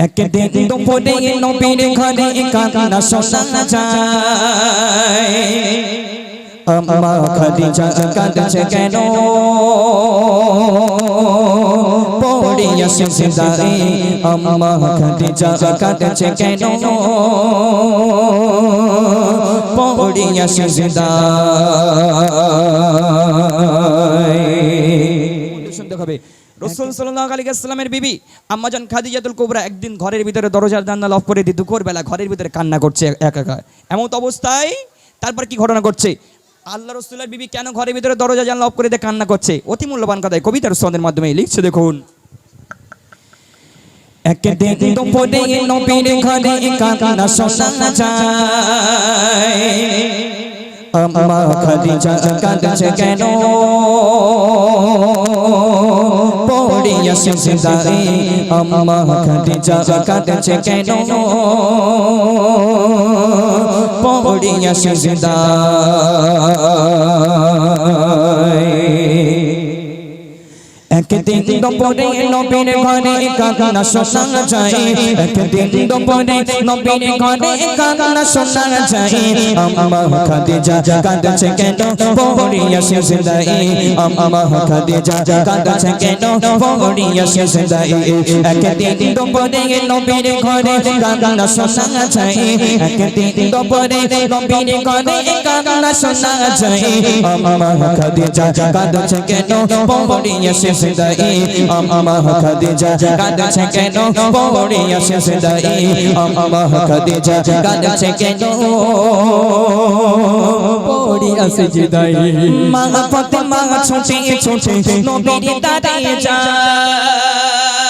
একদিন দুপুরে নবীর ঘরে কান্না শোনা যায় আম্মা খাদিজা কাঁদছে কেন পড়িয়া সিজদায় আম্মা খাদিজা কাঁদছে কেন পড়িয়া সিজদায় শুনতে রসুল সাল্লাহ আলী ইসলামের বিবি আম্মাজান খাদিজাতুল কুবরা একদিন ঘরের ভিতরে দরজার জানলা লফ করে দিয়ে দুপুর বেলা ঘরের ভিতরে কান্না করছে একা এমন অবস্থায় তারপর কি ঘটনা ঘটছে? আল্লাহ রসুলের বিবি কেন ঘরের ভিতরে দরজা জানলা অফ করে দিয়ে কান্না করছে? অতি মূল্যবান কথায় কবিতার সন্দের মাধ্যমে লিখছে দেখুন। একদিন দুপুরে নবীর ঘরে কান্না শোনা যায়। আম্মা খাদিজা কাঁদছে কেন? সিজদায় আম্মা খাদিজা কাঁদছে কেন পড়িয়া সিজদায় একদিন দুপুরে নবীর ঘরে কান্না শোনা যায়। একদিন দুপুরে নবীর ঘরে কান্না শোনা যায়। আম্মা খাদিজা কাঁদছে কেন? পড়িয়া সিজদায় আম্মা খাদিজা কাঁদছে কেন? পড়িয়া সিজদায় একদিন দুপুরে নবীর ঘরে কান্না শোনা যায়। একদিন দুপুরে নবীর ঘরে কান্না শোনা যায়। আম্মা খাদিজা কাঁদছে কেন? পড়িয়া সিজদায় আম্মা খাদিজা কাঁদছে কেন? পড়িয়া সিজদায় মা ফাতেমা ছুটে নবীর দাঁড়িয়ে যায়।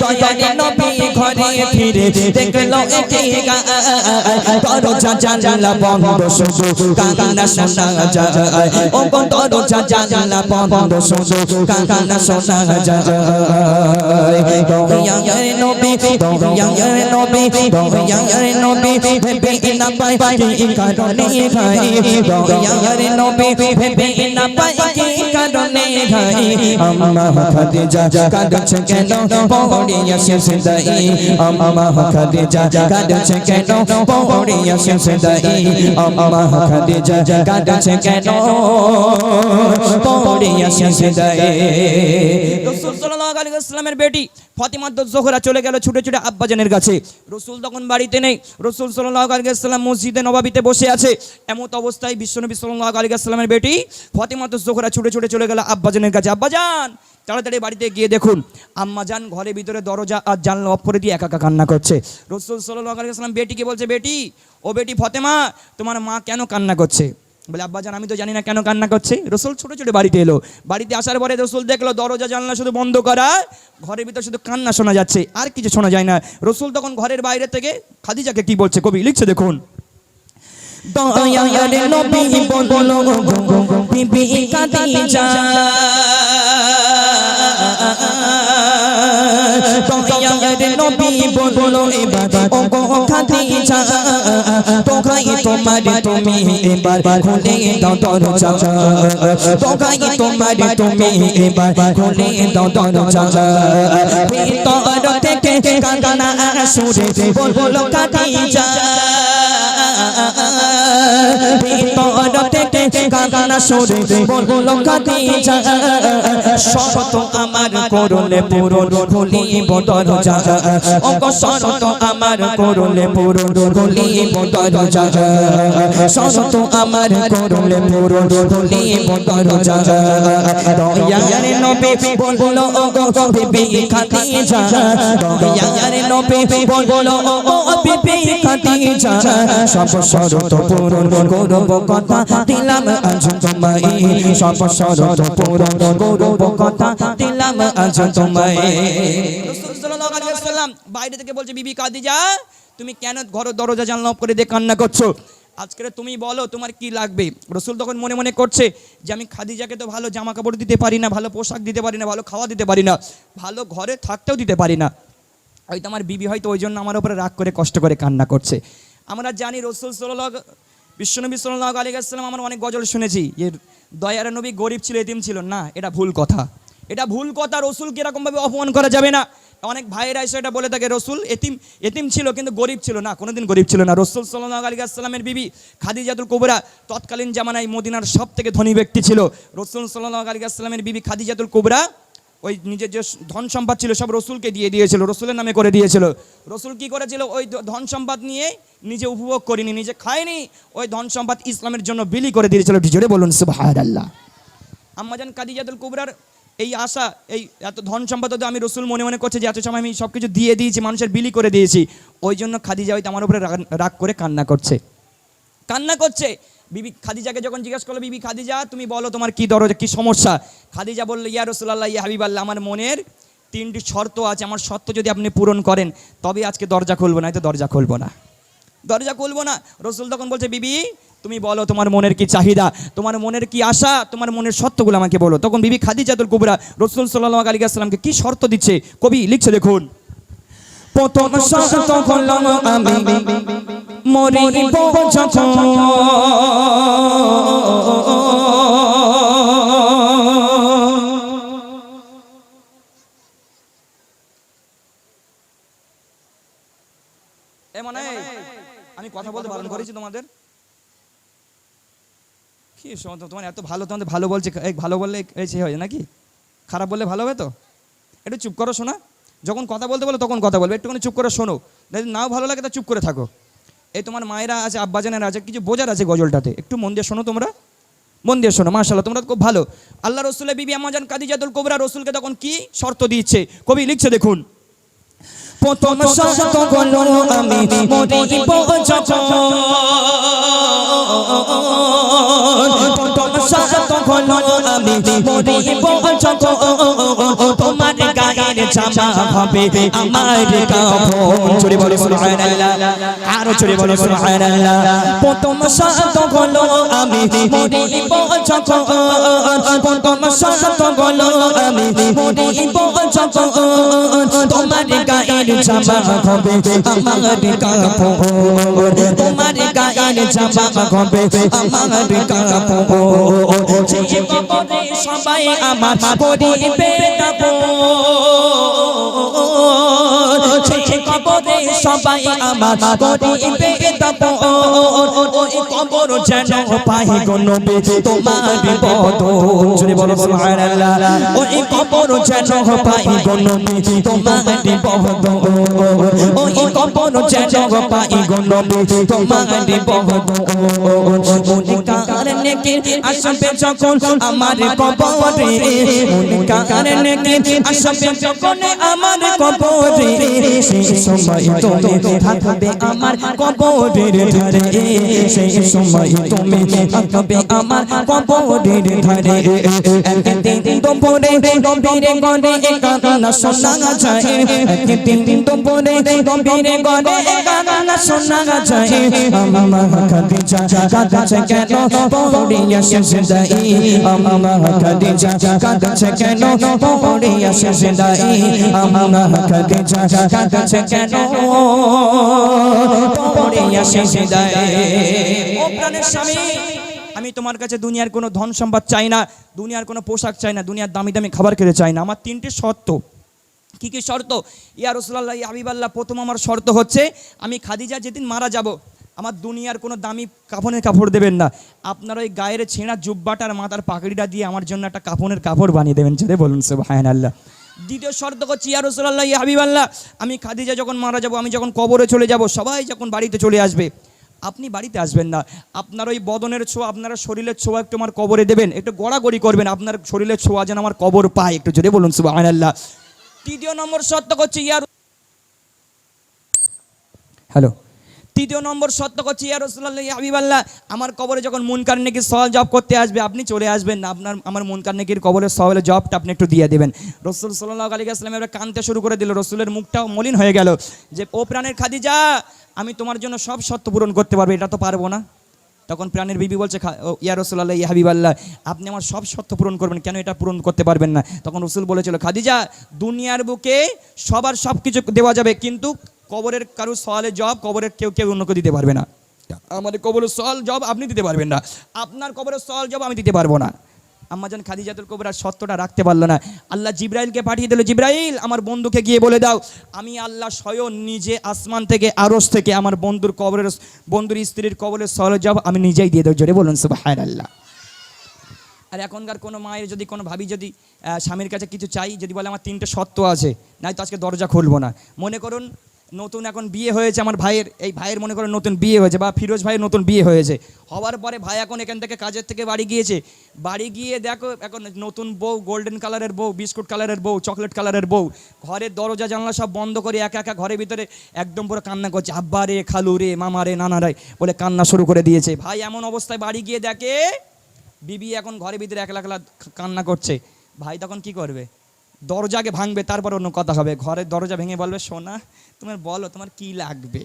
দয়ার নবী ঘরে ফিরে দেখল দরজা জানলা বন্ধ শুধু কান্না শোনা যায়। ও দরজা জানলা বন্ধ শুধু কান্না শোনা যায়। দয়ার নবী দয়ার নবী দয়ার নবী ভেবে না পাই কি কারণে ভাই। দয়ার নবী ভেবে না পাই কি কারণে ভাই। আম্মা খাদিজা কাঁদছে কেন পড়িয়া সিজদাই আম্মা খাদিজা কাঁদছে কেন পড়িয়া সিজদাই আম্মা খাদিজা কাঁদছে কেন পড়িয়া সিজদাই রাসূল সাল্লাল্লাহু আলাইহি ওয়াসাল্লামের বেটি। ফাতিমা জোহরা চলে গেল ছুটে ছুটে আব্বাজানের কাছে। রসুল তখন বাড়িতে নেই। রসুল সাল্লাল্লাহু আলাইহি ওয়াসাল্লাম মসজিদে নবাবিতে বসে আছে। এমত অবস্থায় বিশ্বনবী সাল্লাল্লাহু আলাইহি ওয়াসাল্লামের বেটি ফাতিমা জোহরা ছুটে ছুটে চলে গেল আব্বাজানের কাছে। আব্বাজান, তাড়াতাড়ি বাড়িতে গিয়ে দেখুন। আম্মাজান ঘরের ভিতরে দরজা আর জানলা অফ করে দিয়ে একা একা কান্না করছে। রসুল সাল্লাল্লাহু আলাইহি ওয়াসাল্লাম বেটিকে বলছে, বেটি, ও বেটি ফতেমা, তোমার মা কেন কান্না করছে? বলে আব্বাজান আমি তো জানি না কেন কান্না করছে। রসুল ছোট ছোট বাড়িতে এলো। বাড়িতে আসার পরে রসুল দেখল, দরজা, জানলা শুধু বন্ধ করা। ঘরের ভিতরে শুধু কান্না শোনা যাচ্ছে, আর কিছু শোনা যায় না। রসুল তখন ঘরের বাইরে থেকে, খাদিজাকে কি বলছে কবি, লিখছে দেখুন। দয়ার নবী বলো এবার ও গো খাদিজা তোকাই তোমার তুমি এবার খুলে দাও দরজা। তোকাই তোমার তুমি এবার খুলে দাও দরজা। ভিতর থেকে কান্না সুরে বলো খাদিজা ভিতর থেকে কান্না সুরে বলো খাদিজা শরত আমার করলে পূরণ খুলিব দরজা। অঙ্ক শরত আমার করলে পূরণ খুলিব দরজা। শরত আমার করলে পূরণ খুলিব দরজা। দয়ার নবী বলো ও বিবি খাদিজা। দয়ার নবী বলো ও বিবি খাদিজা। সব শরত পূরণ করব কথা দিলাম আজ তোমায়। সব শরত পূরণ করব কথা দিলাম আজ তোমায়। বাইরে থেকে বলছে, বিবি খাদিজা তুমি কেন ঘর দরজা জানলা করে দিয়ে কান্না করছ? আজকে তুমি বলো, তোমার কি লাগবে? রসুল তখন মনে মনে করছে যে, আমি খাদিজাকে তো ভালো জামা কাপড় দিতে পারি না, ভালো পোশাক দিতে পারি না, ভালো খাওয়া দিতে পারি না, ভালো ঘরে থাকতেও দিতে পারি না। হয়তো আমার বিবি হয়তো ওই জন্য আমার উপরে রাগ করে, কষ্ট করে কান্না করছে। আমরা জানি রসুল সাল্লাহ বিশ্বনবী সাল্লাহ আলী আসসালাম আমরা অনেক গজল শুনেছি। যে দয়ার নবী গরিব ছিল, এতিম ছিল। না, এটা ভুল কথা। এটা ভুল কথা রসুল এরকমভাবে অপমান করা যাবে না। অনেক ভাইয়েরা এসে এটা বলে থাকে, রসুল এতিম এতিম ছিল কিন্তু গরিব ছিল না, কোনোদিন গরিব ছিল না। রসুল সাল্লাহ আলী আসসালামের বিবি খাদিজাতুল কুবরা তৎকালীন জামানায় মদিনার সব থেকে ধনী ব্যক্তি ছিল। রসুল সাল্লাহ আলী আসসালামের বিবি খাদিজাতুল কুবরা ওই নিজের যে ধন সম্পদ ছিল সব রসুলকে দিয়ে দিয়েছিল, রসুলের নামে করে দিয়েছিল। রসুল কি করেছিল? ওই ধন সম্পদ নিয়ে নিজে উপভোগ করিনি, নিজে খায়নি, ওই ধন সম্পদ ইসলামের জন্য বিলি করে দিয়েছিল। জোরে বলুন সুবহান আল্লাহ আম্মাজান কাদিজাতুল কুবরার এই আশা, এই এত ধন সম্পদ আমি রসুল মনে মনে করছে যে, এত সময় আমি সব কিছু দিয়ে দিয়েছি, মানুষের বিলি করে দিয়েছি। ওই জন্য খাদিজা হয়তো আমার উপরে রাগ করে কান্না করছে। কান্না করছে। বিবি খাদিজাকে যখন জিজ্ঞেস করল বিবি খাদিজা তুমি বলো তোমার কি দরজা কি সমস্যা? খাদিজা বলল ইয়া রসুল্লাহ ইয়া হাবিবাল্লাহ আমার মনের তিনটি শর্ত আছে আমার শর্ত যদি আপনি পূরণ করেন তবে আজকে দরজা খুলবো না তো দরজা খুলবো না। দরজা খুলবো না। রসুল তখন বলছে বিবি তুমি বলো তোমার মনের কি চাহিদা তোমার মনের কি আশা তোমার মনের শর্তগুলো আমাকে বলো। তখন বিবি খাদিজাতুল কুবরা রসুল সাল্লাহ আলী আসসালামকে কি শর্ত দিচ্ছে কবি লিখছে দেখুন। প্রথম শর্ত আমি মরিব যখন। মনে আমি কথা বলতে বারণ করেছি তোমাদের? কি তোমার এত ভালো তোমাদের ভালো বলছে ভালো বললে সে হয় নাকি? খারাপ বললে ভালো হবে তো? একটু চুপ করো শোনা। যখন কথা বলতে বলো তখন কথা বলবে। একটুখানি চুপ করে শোনো। যদি নাও ভালো লাগে তা চুপ করে থাকো। এই তোমার মায়েরা আছে আব্বাজানেরা আছে কিছু বোঝার আছে গজলটাতে। একটু মন দিয়ে শোনো তোমরা। মন দিয়ে শোনো মাশাল্লাহ তোমরা খুব ভালো। আল্লাহ রসুলের বিবি আমাজান কাদিজাতুল কোবরা রসুলকে তখন কি শর্ত দিচ্ছে কবি লিখছে দেখুন। প্রথম শর্ত হলো আমি মরিব প্রথম শর্ত হলো আমি মরিব যখন। জামা হবে, আমার কাপড়। চুরি বলে, সুবহানাল্লাহ। আরও চুরি বলে, সুবহানাল্লাহ। প্রথম শর্ত হলো আমি মরিব যখন। প্রথম শর্ত হলো আমি মরিব যখন। তোমার গায়ের জামা হবে, আমার কাপড়। তোমার গায়ের জামা হবে আমার কাপড় যে কবরে সবাই আমার পরিবে যে কবরে সবাই আমার পরিবে ওই কবর যেন পাই তোমার বদন জুড়ে বলো সুবহানাল্লাহ। ওই কবর যেন পাই তোমার বদন ওই কবর যেন পাই গো নবী কি আসবে যখন আমার কবরে কারণে কি আসবে যখন আমার কবরে সেই সময় তুমি থাকবে আমার কবরের ধারে সেই সময় তুমি থাকবে আমার কবরের ধারে একদিন দুপুরে গভীরে গড়ে একানা শোনা যায়। একদিন দুপুরে গভীরে গড়ে একানা শোনা যায়। আমা খাদিজা কাঁদছে কেন? পড়িয়া শেষ দাই আমা খাদিজা কাঁদছে কেন? পড়িয়া শেষ দাই আমা খাদিজা কাঁদছে কেন? পড়িয়া শেষ দাই ও প্রাণের স্বামী, আমি তোমার কাছে দুনিয়ার কোনো ধন সম্পদ চাই না, দুনিয়ার কোনো পোশাক চাই না, দুনিয়ার দামি দামি খাবার খেতে চাই না। আমার তিনটে শর্ত। কি কি শর্ত? ইয়া রসুল্লাহ হাবিবাল্লাহ, প্রথম আমার শর্ত হচ্ছে, আমি খাদিজা যেদিন মারা যাব আমার দুনিয়ার কোনো দামি কাফনের কাপড় দেবেন না। আপনার ওই গায়ের ছেঁড়া জুব্বাটার মাথার পাকড়িটা দিয়ে আমার জন্য একটা কাফনের কাপড় বানিয়ে দেবেন। ছেড়ে বলুন সে হায়ান আল্লাহ দ্বিতীয় শর্ত করছি ইয়া রসুল্লাহ ইয়া হাবিবাল্লাহ, আমি খাদিজা যখন মারা যাব, আমি যখন কবরে চলে যাব, সবাই যখন বাড়িতে চলে আসবে, আপনি বাড়িতে আসবেন না। আপনার ওই বদনের ছোঁয়া, আপনার শরীরের ছোঁয়া একটু আমার কবরে দেবেন, একটু গড়াগড়ি করবেন, আপনার শরীরের ছোঁয়া যেন আমার কবর পায়। একটু জোরে বলুন সুবাহ আল্লাহ তৃতীয় নম্বর সত্য করছি ইয়ার হ্যালো। তৃতীয় নম্বর সত্য করছি, ইয়া রসুল্লাহ হাবিবাল্লাহ, আমার কবরে যখন মুনকার নেকির সওয়াল জব করতে আসবে, আপনি চলে আসবেন না। আপনার, আমার মুনকার নেকির কবরের সওয়ালের জবটা আপনি একটু দিয়ে দেবেন। রসুল সাল্লাহ আলী আসলাম এবার কানতে শুরু করে দিল, রসুলের মুখটাও মলিন হয়ে গেল যে, ও প্রাণের খাদিজা, আমি তোমার জন্য সব সত্য পূরণ করতে পারব, এটা তো পারব না। তখন প্রাণের বিবি বলছে ইয়া রসুল্লাহ ইয়া হাবিবাল্লাহ, আপনি আমার সব শর্ত পূরণ করবেন, কেন এটা পূরণ করতে পারবেন না? তখন রসুল বলেছিল, খাদিজা, দুনিয়ার বুকে সবার সব কিছু দেওয়া যাবে, কিন্তু কবরের কারও সওয়ালের জবাব কবরের কেউ কেউ অন্য কেউ দিতে পারবে না। আমাদের কবরের সওয়াল জবাব আপনি দিতে পারবেন না। আপনার কবরের সওয়াল জবাব আমি দিতে পারব না। আম্মাজান খাদিজাতুল কবরা সত্যটা রাখতে পারল না। আল্লাহ জিব্রাইলকে পাঠিয়ে দিল জিব্রাইল আমার বন্ধুকে গিয়ে বলে দাও আমি আল্লাহ স্বয়ং নিজে আসমান থেকে আরস থেকে আমার বন্ধুর কবরের বন্ধুর স্ত্রীর কবরের সওয়ালের জবাব আমি নিজেই দিয়ে দেবো। জোরে বলুন সুবহানাল্লাহ। আর এখনকার কোনো মায়ের যদি কোনো ভাবি যদি স্বামীর কাছে কিছু চাই যদি বলে আমার তিনটে সত্য আছে নাই তো আজকে দরজা খুলবো না। মনে করুন নতুন এখন বিয়ে হয়েছে আমার ভাইয়ের, এই ভাইয়ের মনে করুন নতুন বিয়ে হয়েছে বা ফিরোজ ভাইয়ের নতুন বিয়ে হয়েছে। হওয়ার পরে ভাই এখন এখান থেকে কাজের থেকে বাড়ি গিয়েছে। বাড়ি গিয়ে দেখো, এখন নতুন বউ গোল্ডেন কালারের বউ বিস্কুট কালারের বউ চকলেট কালারের বউ। ঘরের দরজা, জানলা সব বন্ধ করে একা একা ঘরের ভিতরে একদম পুরো কান্না করছে, আব্বা রে, খালু রে, মামা রে, নানা রে, বলে কান্না শুরু করে দিয়েছে। ভাই এমন অবস্থায় বাড়ি গিয়ে দেখে, বিবি এখন ঘরের ভিতরে একলা একলা কান্না করছে। ভাই তখন কি করবে? দরজাকে ভাঙবে, তারপর অন্য কথা হবে। ঘরের দরজা ভেঙে বলবে, সোনা, তোমার বলো, তোমার কি লাগবে?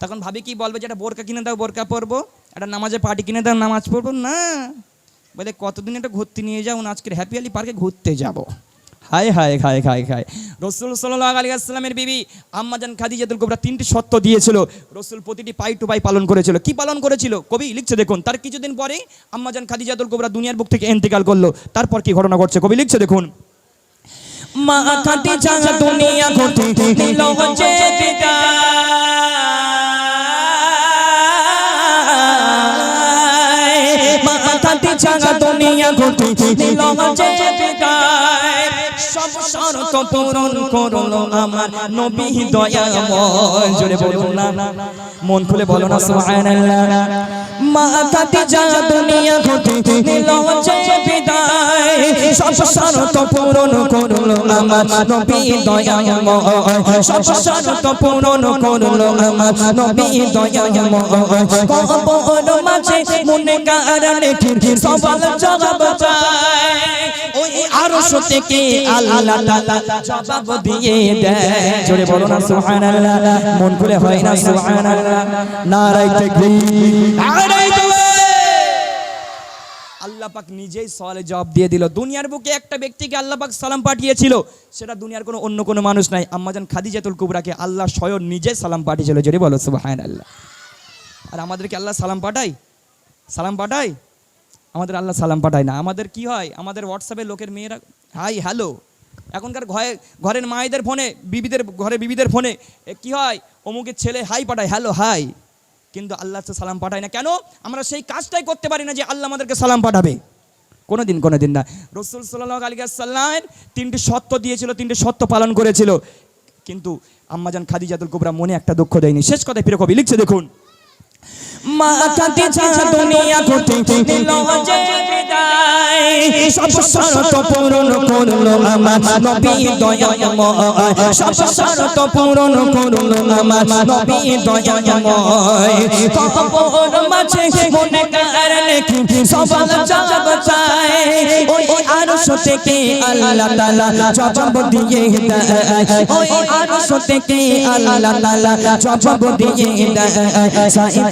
তখন ভাবি কি বলবে যে, একটা বোরকা কিনে দাও, বোরকা পরবো, একটা নামাজে পার্টি কিনে দাও, নামাজ পড়ব। না। বলে, কতদিন একটা ঘুরতে নিয়ে যাও আজকের হ্যাপি আলি পার্কে ঘুরতে যাব। হায় হায় খায় খায় খায় রসুল সাল্লাহ আলী আসসালামের বিবি আম্মাজান খাদিজাতুল কোবরা তিনটি সত্য দিয়েছিল। রসুল প্রতিটি পাই টু পাই পালন করেছিল। কি পালন করেছিল? কবি, লিখছে দেখুন, তার কিছুদিন পরে আম্মাজান খাদি খাদিজাতুল কোবরা দুনিয়ার বুক থেকে ইন্তেকাল করল। তারপর কি ঘটনা ঘটছে? কবি, লিখছে দেখুন। মা খাদিজা দুনিয়া ঘটি। দিল যে মা মা চা দুনিয়া ঘটি। দিল সব শর্ত পূরণ করল আমার নবী দয়াময়। জোরে বলুন না। মন খুলে বলো না, সুবহানাল্লাহ। মা খাদিজা দুনিয়া ঘটে দিল যে বিদায়। সব শর্ত পূরণ করল আমার নবী সব শর্ত পূরণ করল আমার নবী মাঝে মনে কারণে সবাল জবাব চায় আরশ থেকে জবাব দিয়ে দেয়। বলো না মন খুলে হয় না নিজেই সওয়ালে জবাব দিয়ে দিল। দুনিয়ার বুকে একটা ব্যক্তিকে আল্লাহ পাক সালাম পাঠিয়েছিল, সেটা দুনিয়ার কোনো অন্য কোনো মানুষ নাই। আম্মাজান খাদিজাতুল কুবরাকে আল্লাহ স্বয়ং নিজে সালাম পাঠিয়েছিল। যদি বলো, সুবহানাল্লাহ। আর আমাদেরকে আল্লাহ সালাম পাঠায়? সালাম পাঠায়? আমাদের আল্লাহ সালাম পাঠায় না। আমাদের কি হয়? আমাদের হোয়াটসঅ্যাপে লোকের মেয়েরা, হাই, হ্যালো। এখনকার ঘরে, ঘরের মায়েদের ফোনে, বিবিদের, ঘরে বিবিদের ফোনে কি হয়? অমুকের ছেলে, হাই পাঠায়, হ্যালো, হাই। কিন্তু আল্লাহ সালাম পাঠায় না। কেন? আমরা সেই কাজটাই করতে পারি না যে আল্লাহ আমাদেরকে সালাম পাঠাবে। কোনো দিন কোনো দিন না। রসুল সাল্লাহ আলী সাল্লাম তিনটি সত্য দিয়েছিল, তিনটি সত্য পালন করেছিল। কিন্তু আম্মাজান খাদিজাতুল কুবরা মনে একটা দুঃখ দেয়নি। শেষ কথায় প্রিয় কবি লিখছে, দেখুন। মা খাদিজা দুনিয়া ঘটে দিল যে সব শর্ত পূরণ করল আমার নবী দয়াময় সব শর্ত পূরণ করল আমার নবী দয়াময় কবর মাঝে মনে কারণে কি সবাল জবাব চায় ওই আরশ থেকে আল্লাহ তাআলা জবাব দিয়ে দেয় ওই আরশ থেকে আল্লাহ তাআলা জবাব দিয়ে দেয়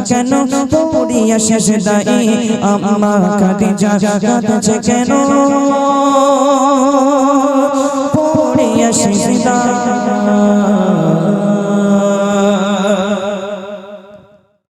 কেন? পড়িয়া শেষ দাই আম্মা খাদিজা কাছে কেন? পড়িয়া শেষ দাই